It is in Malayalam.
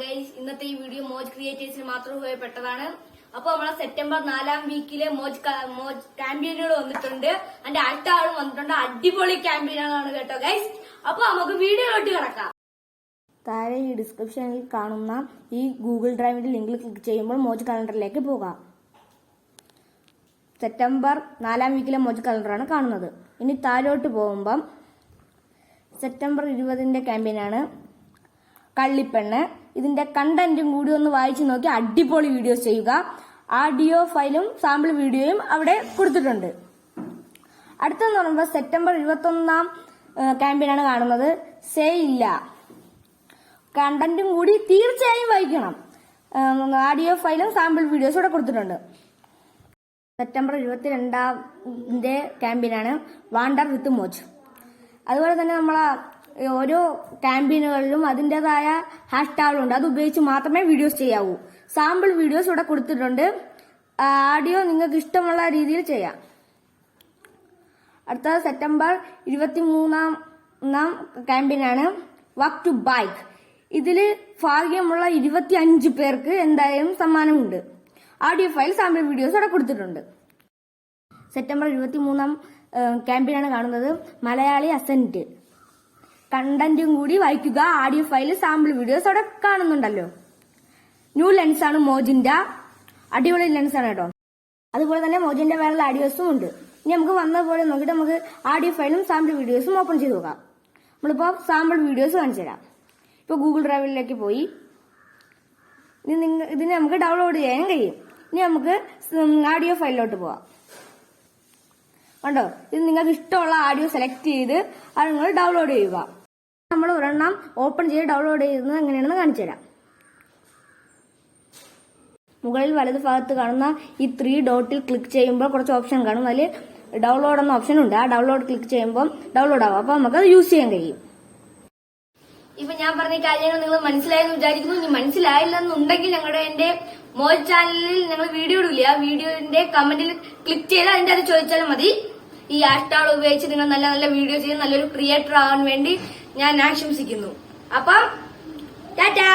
ഗൈസ് ഇന്നത്തെ ഈ വീഡിയോ മോജ് ക്രിയേറ്റേഴ്സിന് മാത്രം ഉപയോഗപ്പെട്ടതാണ് അപ്പൊ നമ്മളെ സെപ്റ്റംബർ നാലാം വീക്കിലെ മോജ് മോജ് ക്യാമ്പയിനുകൾ വന്നിട്ടുണ്ട്. അതിന്റെ അടുത്ത ആളും വന്നിട്ടുണ്ട്. അടിപൊളി ക്യാമ്പയിനാണ് കേട്ടോ ഗൈസ് അപ്പൊ നമുക്ക് വീഡിയോയിലോട്ട് കിടക്കാം. താഴെ ഈ ഡിസ്ക്രിപ്ഷനിൽ കാണുന്ന ഈ ഗൂഗിൾ ഡ്രൈവിന്റെ ലിങ്കിൽ ക്ലിക്ക് ചെയ്യുമ്പോൾ മോജ് കലണ്ടറിലേക്ക് പോകാം. സെപ്റ്റംബർ നാലാം വീക്കിലെ മോജ് കലണ്ടറാണ് കാണുന്നത്. ഇനി താഴോട്ട് പോകുമ്പം സെപ്റ്റംബർ ഇരുപതിന്റെ ക്യാമ്പയിനാണ് കള്ളിപ്പെണ്ണ്. ഇതിന്റെ കണ്ടന്റും കൂടി ഒന്ന് വായിച്ചു നോക്കി അടിപൊളി വീഡിയോസ് ചെയ്യുക. ആഡിയോ ഫയലും സാമ്പിൾ വീഡിയോയും അവിടെ കൊടുത്തിട്ടുണ്ട്. അടുത്തെന്ന് പറയുമ്പോൾ സെപ്റ്റംബർ ഇരുപത്തൊന്നാം ക്യാമ്പയിനാണ് കാണുന്നത്. സേ ഇല്ല. കണ്ടന്റും കൂടി തീർച്ചയായും വായിക്കണം. ആഡിയോ ഫയലും സാമ്പിൾ വീഡിയോസും ഇവിടെ കൊടുത്തിട്ടുണ്ട്. സെപ്റ്റംബർ ഇരുപത്തിരണ്ടാം ക്യാമ്പയിനാണ് വാണ്ടർ വിത്ത് മോച്ച് അതുപോലെ തന്നെ നമ്മളെ ഓരോ ക്യാമ്പയിനുകളിലും അതിന്റെതായ ഹാഷ് ടാഗുകളുണ്ട് അത് ഉപയോഗിച്ച് മാത്രമേ വീഡിയോസ് ചെയ്യാവൂ. സാമ്പിൾ വീഡിയോസ് ഇവിടെ കൊടുത്തിട്ടുണ്ട്. ആഡിയോ നിങ്ങൾക്ക് ഇഷ്ടമുള്ള രീതിയിൽ ചെയ്യാം. അടുത്ത സെപ്റ്റംബർ ഇരുപത്തി മൂന്നാം നാം ക്യാമ്പയിനാണ് വാക്ക് ടു ബൈക്ക്. ഇതിൽ ഭാഗ്യമുള്ള ഇരുപത്തി അഞ്ച് പേർക്ക് എന്തായാലും സമ്മാനമുണ്ട്. ആഡിയോ ഫയൽ സാമ്പിൾ വീഡിയോസ് അവിടെ കൊടുത്തിട്ടുണ്ട്. സെപ്റ്റംബർ ഇരുപത്തി മൂന്നാം ക്യാമ്പയിനാണ് കാണുന്നത്. മലയാളി അസന്റ്. കണ്ടന്റും കൂടി വായിക്കുക. ആഡിയോ ഫയൽ സാമ്പിൾ വീഡിയോസ് അവിടെ കാണുന്നുണ്ടല്ലോ. ന്യൂ ലെൻസ് ആണ് മോജിന്റെ അടിപൊളി ലെൻസ് ആണ് കേട്ടോ. അതുപോലെ തന്നെ മോജിന്റെ വേറെ ആഡിയോസും ഉണ്ട്. ഇനി നമുക്ക് വന്ന പോലെ നോക്കിയിട്ട് നമുക്ക് ആഡിയോ ഫയലും സാമ്പിൾ വീഡിയോസും ഓപ്പൺ ചെയ്ത് നോക്കാം. നമ്മളിപ്പോ സാമ്പിൾ വീഡിയോസ് കാണിച്ചു തരാം. ഇപ്പൊ ഗൂഗിൾ ഡ്രൈവിലേക്ക് പോയി. ഇനി ഇതിന് നമുക്ക് ഡൗൺലോഡ് ചെയ്യാൻ കഴിയും. ഇനി നമുക്ക് ആഡിയോ ഫയലിലോട്ട് പോവാം. കണ്ടോ? ഇത് നിങ്ങൾക്ക് ഇഷ്ടമുള്ള ആഡിയോ സെലക്ട് ചെയ്ത് അത് നിങ്ങൾ ഡൗൺലോഡ് ചെയ്യുക. നമ്മൾ ഒരെണ്ണം ഓപ്പൺ ചെയ്ത് ഡൗൺലോഡ് ചെയ്യുന്നത് എങ്ങനെയാണെന്ന് കാണിച്ചു തരാം. മുകളിൽ വലത് ഭാഗത്ത് കാണുന്ന ഈ ത്രീ ഡോട്ടിൽ ക്ലിക്ക് ചെയ്യുമ്പോൾ കുറച്ച് ഓപ്ഷൻ കാണും. അതിൽ ഡൗൺലോഡ് എന്ന ഓപ്ഷൻ ഉണ്ട്. ആ ഡൗൺലോഡ് ക്ലിക്ക് ചെയ്യുമ്പോൾ ഡൗൺലോഡ് ആവും. അപ്പോൾ നമുക്ക് അത് യൂസ് ചെയ്യാൻ കഴിയും. ഇപ്പൊ ഞാൻ പറഞ്ഞ കാര്യങ്ങൾ നിങ്ങൾ മനസ്സിലായെന്ന് വിചാരിക്കുന്നു. ഇനി മനസ്സിലായില്ലെന്നുണ്ടെങ്കിൽ ഞങ്ങളുടെ എന്റെ മോൾ ചാനലിൽ ഞങ്ങൾ വീഡിയോ ഇടില്ല ആ വീഡിയോന്റെ കമന്റിൽ ക്ലിക്ക് ചെയ്ത് അതിന്റെ അത് ചോദിച്ചാലും മതി. ഈ ഹാഷ്ടാഗ് ഉപയോഗിച്ച് നിങ്ങൾ നല്ല നല്ല വീഡിയോ ചെയ്ത് നല്ലൊരു ക്രിയേറ്റർ ആവാൻ വേണ്ടി ഞാൻ ആശംസിക്കുന്നു. അപ്പം ടാറ്റാ!